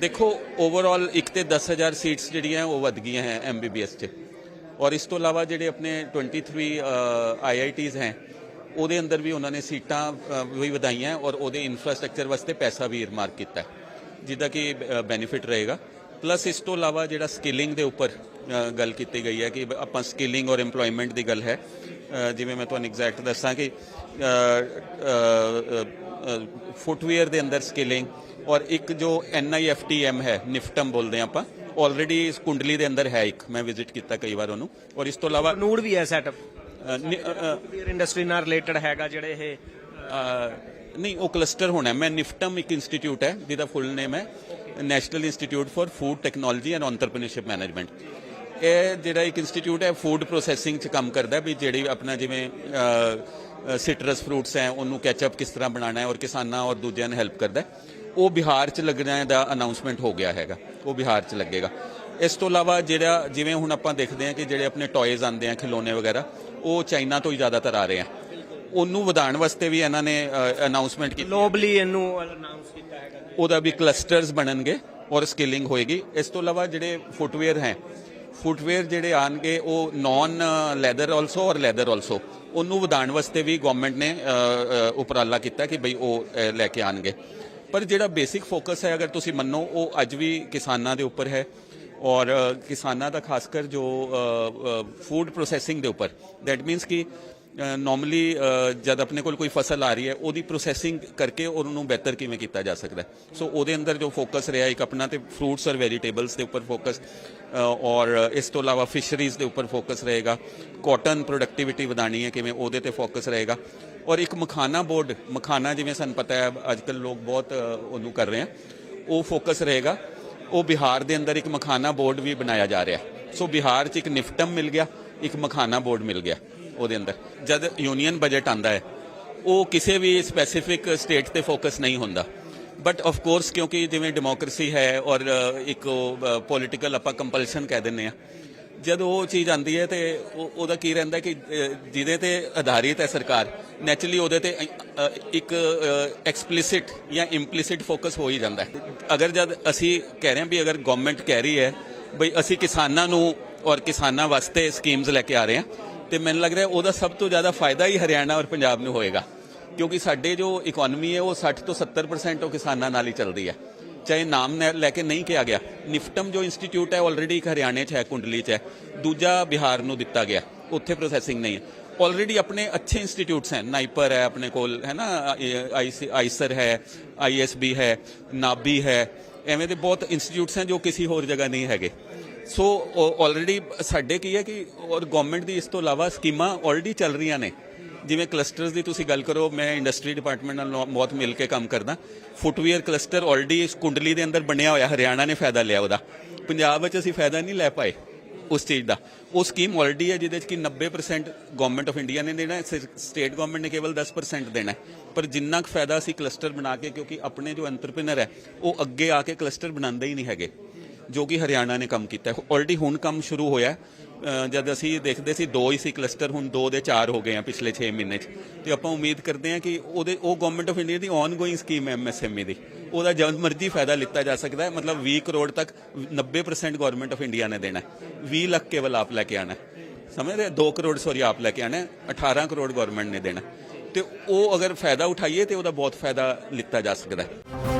ਦੇਖੋ ਓਵਰਆਲ ਇੱਕ ਤੇ 10000 ਸੀਟਸ ਜਿਹੜੀਆਂ, ਉਹ ਵੱਧ ਗਈਆਂ ਹੈ ਐਮਬੀਬੀਐਸ 'ਚ। ਔਰ ਇਸ ਤੋਂ ਇਲਾਵਾ ਜਿਹੜੇ ਆਪਣੇ 23 ਆਈਆਈਟੀਜ਼ ਹੈ, ਉਹਦੇ ਅੰਦਰ ਵੀ ਉਹਨਾਂ ਨੇ ਸੀਟਾਂ ਵੀ ਵਧਾਈਆਂ ਔਰ ਉਹਦੇ ਇਨਫਰਾਸਟ੍ਰਕਚਰ ਵਾਸਤੇ ਪੈਸਾ ਵੀ ਇਰਮਾਰਕ ਕੀਤਾ। ਹੈ ਜਿਹਦਾ ਕਿ ਬੈਨੀਫਿਟ ਰਹੇਗਾ। ਪਲੱਸ ਇਸ ਤੋਂ ਇਲਾਵਾ ਜਿਹੜਾ ਸਕਿਲਿੰਗ ਦੇ ਉੱਪਰ ਗੱਲ ਕੀਤੀ ਗਈ ਹੈ ਕਿ ਆਪਾਂ ਸਕਿਲਿੰਗ ਔਰ EMPLOYMENT ਦੀ ਗੱਲ ਹੈ। ਜਿਵੇਂ ਮੈਂ ਤੁਹਾਨੂੰ ਐਗਜ਼ੈਕਟ ਦੱਸਾਂ ਕਿ ਫੁੱਟਵੇਅਰ ਦੇ ਅੰਦਰ ਸਕਿਲਿੰਗ ਔਰ ਇੱਕ ਜੋ NIFTM ਹੈ ਨਿਫਟਮ ਬੋਲਦੇ ਆਪਾਂ ਆਲਰੇਡੀ ਇਸ ਕੁੰਡਲੀ ਦੇ ਅੰਦਰ ਹੈ ਇੱਕ ਮੈਂ ਵਿਜ਼ਿਟ ਕੀਤਾ ਕਈ ਵਾਰ ਉਹਨੂੰ। ਔਰ ਇਸ ਤੋਂ ਇਲਾਵਾ ਨੂਡ ਵੀ ਹੈ ਸੈਟਅਪ ਬੀਅਰ ਇੰਡਸਟਰੀ ਨਾਲ ਰਿਲੇਟਡ ਹੈਗਾ ਜਿਹੜੇ ਇਹ ਨਹੀਂ ਉਹ ਕਲਸਟਰ ਹੋਣਾ। ਮੈਂ ਨਿਫਟਮ ਇੱਕ ਇੰਸਟੀਚਿਊਟ ਹੈ ਜਿਹਦਾ ਫੁੱਲ ਨੇਮ ਹੈ National Institute for Food Technology and Entrepreneurship Management ਇਹ ਜਿਹੜਾ ਇੱਕ ਇੰਸਟੀਚਿਊਟ ਹੈ ਫੂਡ ਪ੍ਰੋਸੈਸਿੰਗ 'ਚ ਕੰਮ ਕਰਦਾ ਵੀ ਜਿਹੜੀ ਆਪਣਾ ਜਿਵੇਂ ਸਿਟਰਸ ਫਰੂਟਸ ਹੈ ਉਹਨੂੰ ਕੈਚਅਪ ਕਿਸ ਤਰ੍ਹਾਂ ਬਣਾਉਣਾ ਹੈ ਔਰ ਕਿਸਾਨਾਂ ਔਰ ਦੂਜਿਆਂ ਨੂੰ ਹੈਲਪ ਕਰਦਾ ਹੈ। ਉਹ ਬਿਹਾਰ 'ਚ ਲੱਗਣਾ ਦਾ ਅਨਾਉਂਸਮੈਂਟ ਹੋ ਗਿਆ ਹੈਗਾ ਉਹ ਬਿਹਾਰ 'ਚ ਲੱਗੇਗਾ। ਇਸ ਤੋਂ ਇਲਾਵਾ ਜਿਹੜਾ ਜਿਵੇਂ ਹੁਣ ਆਪਾਂ ਦੇਖਦੇ ਹਾਂ ਕਿ ਜਿਹੜੇ ਆਪਣੇ ਟੌਇਜ਼ ਆਉਂਦੇ ਆ ਖਿਲੌਣੇ ਵਗੈਰਾ ਉਹ ਚਾਈਨਾ ਤੋਂ ਹੀ ਜ਼ਿਆਦਾਤਰ ਆ ਰਹੇ ਆ। ਉਹਨੂੰ ਵਧਾਉਣ ਵਾਸਤੇ ਵੀ ਇਹਨਾਂ ਨੇ ਅਨਾਉਂਸਮੈਂਟ ਕੀਤੀ ਗਲੋਬਲੀ ਇਹਨੂੰ ਅਨਾਉਂਸ ਕੀਤਾ ਹੈਗਾ ਉਹਦਾ ਵੀ ਕਲਸਟਰਸ ਬਣਨਗੇ ਔਰ ਸਕਿਲਿੰਗ ਹੋਏਗੀ। ਇਸ ਤੋਂ ਇਲਾਵਾ ਜਿਹੜੇ ਫੁੱਟਵੇਅਰ ਹੈ ਫੁੱਟਵੇਅਰ ਜਿਹੜੇ ਆਣਗੇ ਉਹ ਨਾਨ ਲੈਦਰ ਆਲਸੋ ਔਰ ਲੈਦਰ ਆਲਸੋ ਉਹਨੂੰ ਵਧਾਉਣ ਵਾਸਤੇ ਵੀ ਗਵਰਨਮੈਂਟ ਨੇ ਉਪਰਾਲਾ ਕੀਤਾ ਕਿ ਬਈ ਉਹ ਲੈ ਕੇ ਆਣਗੇ ਪਰ ਜਿਹੜਾ ਬੇਸਿਕ ਫੋਕਸ ਹੈ, ਅਗਰ ਤੁਸੀਂ ਮੰਨੋ, ਉਹ ਅੱਜ ਵੀ ਕਿਸਾਨਾਂ ਦੇ ਉੱਪਰ ਹੈ ਔਰ ਕਿਸਾਨਾਂ ਦਾ ਖਾਸ ਕਰ ਜੋ ਫੂਡ ਪ੍ਰੋਸੈਸਿੰਗ ਦੇ ਉੱਪਰ। ਦੈਟ ਮੀਨਸ ਕਿ ਨਾਰਮਲੀ ਜਦ ਆਪਣੇ ਕੋਲ ਕੋਈ ਫਸਲ ਆ ਰਹੀ ਹੈ, ਉਹਦੀ ਪ੍ਰੋਸੈਸਿੰਗ ਕਰਕੇ ਉਹਨੂੰ ਬਿਹਤਰ ਕਿਵੇਂ ਕੀਤਾ ਜਾ ਸਕਦਾ ਸੋ ਉਹਦੇ ਅੰਦਰ ਜੋ ਫੋਕਸ ਰਿਹਾ ਇੱਕ ਆਪਣਾ ਤੇ ਫਰੂਟਸ ਔਰ ਵੈਜੀਟੇਬਲਸ ਦੇ ਉੱਪਰ ਫੋਕਸ ਔਰ ਇਸ ਤੋਂ ਇਲਾਵਾ ਫਿਸ਼ਰੀਜ਼ ਦੇ ਉੱਪਰ ਫੋਕਸ ਰਹੇਗਾ। ਕਾਟਨ ਪ੍ਰੋਡਕਟਿਵਿਟੀ ਵਧਾਣੀ ਹੈ ਕਿਵੇਂ, ਉਹਦੇ ਤੇ ਫੋਕਸ ਰਹੇਗਾ। ਔਰ ਇੱਕ ਮਖਾਨਾ ਬੋਰਡ ਮਖਾਨਾ ਜਿਵੇਂ ਸਾਨੂੰ ਪਤਾ ਹੈ ਅੱਜ ਕੱਲ ਲੋਕ ਬਹੁਤ ਉਹਨੂੰ ਕਰ ਰਹੇ ਆ ਉਹ ਫੋਕਸ ਰਹੇਗਾ। ਉਹ ਬਿਹਾਰ ਦੇ ਅੰਦਰ ਇੱਕ ਮਖਾਨਾ ਬੋਰਡ ਵੀ ਬਣਾਇਆ ਜਾ ਰਿਹਾ ਸੋ ਬਿਹਾਰ 'ਚ ਇੱਕ ਨਿਫਟਮ ਮਿਲ ਗਿਆ, ਇੱਕ ਮਖਾਨਾ ਬੋਰਡ ਮਿਲ ਗਿਆ। ਉਹਦੇ ਅੰਦਰ। ਜਦ ਯੂਨੀਅਨ ਬਜਟ ਆਂਦਾ ਹੈ ਉਹ ਕਿਸੇ ਵੀ ਸਪੈਸੀਫਿਕ ਸਟੇਟ ਤੇ ਫੋਕਸ ਨਹੀਂ ਹੁੰਦਾ। ਬਟ ਆਫ ਕੋਰਸ ਕਿਉਂਕਿ ਜਿਵੇਂ ਡੈਮੋਕ੍ਰੇਸੀ ਹੈ ਔਰ ਅ, ਇੱਕ ਪੋਲਿਟੀਕਲ ਆਪਾਂ ਕੰਪਲਸ਼ਨ ਕਹਿ ਦਿੰਦੇ ਆ ਜਦ ਉਹ ਚੀਜ਼ ਆਂਦੀ ਹੈ ਤੇ ਉਹਦਾ ਕੀ ਰਹਿੰਦਾ ਕਿ ਜਿਹਦੇ ਤੇ ਆਧਾਰਿਤ ਹੈ ਸਰਕਾਰ ਨੈਚੁਰਲੀ ਉਹਦੇ ਤੇ ਇੱਕ ਐਕਸਪਲਿਸਿਟ ਜਾਂ ਇੰਪਲਿਸਿਟ ਫੋਕਸ ਹੋ ਹੀ ਜਾਂਦਾ ਹੈ। ਅਗਰ ਜਦ ਅਸੀਂ ਕਹਿ ਰਹੇ ਹਾਂ ਵੀ ਅਗਰ ਗਵਰਨਮੈਂਟ ਕਹਿ ਰਹੀ ਹੈ ਬਈ ਅਸੀਂ ਕਿਸਾਨਾਂ ਨੂੰ ਔਰ ਕਿਸਾਨਾਂ ਵਾਸਤੇ ਸਕੀਮਸ ਲੈ ਕੇ ਆ ਰਹੇ ਹਾਂ ਤੇ ਮੈਨੂੰ ਲੱਗ ਰਿਹਾ ਉਹਦਾ ਸਭ ਤੋਂ ਜ਼ਿਆਦਾ ਫਾਇਦਾ ਹੀ ਹਰਿਆਣਾ ਔਰ ਪੰਜਾਬ ਨੂੰ ਹੋਏਗਾ। ਕਿਉਂਕਿ ਸਾਡੇ ਜੋ ਇਕਨੋਮੀ ਹੈ, ਉਹ 60 ਤੋਂ 70% ਉਹ ਕਿਸਾਨਾਂ ਨਾਲ ਹੀ ਚੱਲਦੀ ਹੈ। ਚਾਹੇ ਨਾਮ ਨੇ- ਲੈ ਕੇ ਨਹੀਂ ਕਿਹਾ ਗਿਆ, ਨਿਫਟਮ ਜੋ ਇੰਸਟੀਚਿਊਟ ਹੈ ਆਲਰੇਡੀ ਇੱਕ ਹਰਿਆਣੇ 'ਚ ਹੈ, ਕੁੰਡਲੀ 'ਚ ਹੈ। ਦੂਜਾ ਬਿਹਾਰ ਨੂੰ ਦਿੱਤਾ ਗਿਆ, ਉੱਥੇ ਪ੍ਰੋਸੈਸਿੰਗ ਨਹੀਂ ਹੈ। ਆਲਰੇਡੀ ਆਪਣੇ ਅੱਛੇ ਇੰਸਟੀਟਿਊਟਸ ਹਨ ਨਾਈਪਰ ਹੈ ਆਪਣੇ ਕੋਲ, ਹੈ ਨਾ? ਆਈਸੀ ਆਈਸਰ ਹੈ ਆਈਐਸਬੀ ਹੈ ਨਾਬੀ ਹੈ, ਐਵੇਂ ਦੇ ਬਹੁਤ ਇੰਸਟੀਟਿਊਟਸ ਹਨ ਜੋ ਕਿਸੇ ਹੋਰ ਜਗ੍ਹਾ ਨਹੀਂ ਹੈਗੇ। ਸੋ ਆਲਰੇਡੀ ਸਾਡੇ ਕੀ ਹੈ ਕਿ ਔਰ ਗਵਰਨਮੈਂਟ ਦੀ ਇਸ ਤੋਂ ਇਲਾਵਾ ਸਕੀਮਾਂ ਆਲਰੇਡੀ ਚੱਲ ਰਹੀਆਂ ਨੇ। ਜਿਵੇਂ ਕਲਸਟਰਸ ਦੀ ਤੁਸੀਂ ਗੱਲ ਕਰੋ, ਮੈਂ ਇੰਡਸਟਰੀ ਡਿਪਾਰਟਮੈਂਟ ਨਾਲ ਬਹੁਤ ਮਿਲ ਕੇ ਕੰਮ ਕਰਦਾ। ਫੁੱਟਵੇਅਰ ਕਲਸਟਰ ਆਲਰੇਡੀ ਇਸ ਕੁੰਡਲੀ ਦੇ ਅੰਦਰ ਬਣਿਆ ਹੋਇਆ, ਹਰਿਆਣਾ ਨੇ ਫਾਇਦਾ ਲਿਆ ਉਹਦਾ। ਪੰਜਾਬ ਵਿੱਚ ਅਸੀਂ ਫਾਇਦਾ ਨਹੀਂ ਲੈ ਪਾਏ ਉਸ ਚੀਜ਼ ਦਾ। ਉਹ ਸਕੀਮ ਆਲਰੇਡੀ ਹੈ ਜਿਹਦੇ ਵਿੱਚ ਕਿ 90% ਗਵਰਨਮੈਂਟ ਆਫ ਇੰਡੀਆ ਨੇ ਦੇਣਾ ਹੈ ਸਟੇਟ ਗਵਰਨਮੈਂਟ ਨੇ ਕੇਵਲ 10% ਦੇਣਾ। ਪਰ ਜਿੰਨਾ ਕੁ ਫਾਇਦਾ ਅਸੀਂ ਕਲਸਟਰ ਬਣਾ ਕੇ, ਕਿਉਂਕਿ ਆਪਣੇ ਜੋ ਐਂਟਰਪ੍ਰੀਨਰ ਹੈ, ਉਹ ਅੱਗੇ ਆ ਕੇ ਕਲਸਟਰ ਬਣਾਉਂਦੇ ਹੀ ਨਹੀਂ ਹੈਗੇ। ਜੋ ਕਿ ਹਰਿਆਣਾ ਨੇ ਕੰਮ ਕੀਤਾ ਹੈ। ਆਲਰੇਡੀ ਹੁਣ ਕੰਮ ਸ਼ੁਰੂ ਹੋਇਆ ਜਦ ਅਸੀਂ ਦੇਖਦੇ ਸੀ, ਦੋ ਹੀ ਸੀ ਕਲਸਟਰ, ਹੁਣ ਦੋ ਦੇ ਚਾਰ ਹੋ ਗਏ ਆ ਪਿਛਲੇ 6 ਮਹੀਨੇ 'ਚ। ਤੇ ਆਪਾਂ ਉਮੀਦ ਕਰਦੇ ਹਾਂ ਕਿ ਉਹਦੇ, ਉਹ ਗਵਰਨਮੈਂਟ ਆਫ ਇੰਡੀਆ ਦੀ ਆਨਗੋਇੰਗ ਸਕੀਮ ਹੈ ਐਮਐਸਐਮਈ ਦੀ, ਉਹਦਾ ਜਦ ਮਰਜ਼ੀ ਫਾਇਦਾ ਲਿੱਤਾ ਜਾ ਸਕਦਾ ਹੈ। ਮਤਲਬ 20 ਕਰੋੜ ਤੱਕ 90% ਗਵਰਨਮੈਂਟ ਆਫ ਇੰਡੀਆ ਨੇ ਦੇਣਾ ਹੈ। 20 ਲੱਖ ਕੇਵਲ ਆਪ ਲੈ ਕੇ ਆਣਾ ਹੈ। ਸਮਝ ਰਹੇ? 2 ਕਰੋੜ ਸੋਰੀ ਆਪ ਲੈ ਕੇ ਆਣਾ ਹੈ। 18 ਕਰੋੜ ਗਵਰਨਮੈਂਟ ਨੇ ਦੇਣਾ ਹੈ। ਤੇ ਉਹ ਅਗਰ ਫਾਇਦਾ ਉਠਾਈਏ ਤੇ ਉਹਦਾ ਬਹੁਤ ਫਾਇਦਾ ਲਿੱਤਾ ਜਾ ਸਕਦਾ ਹੈ।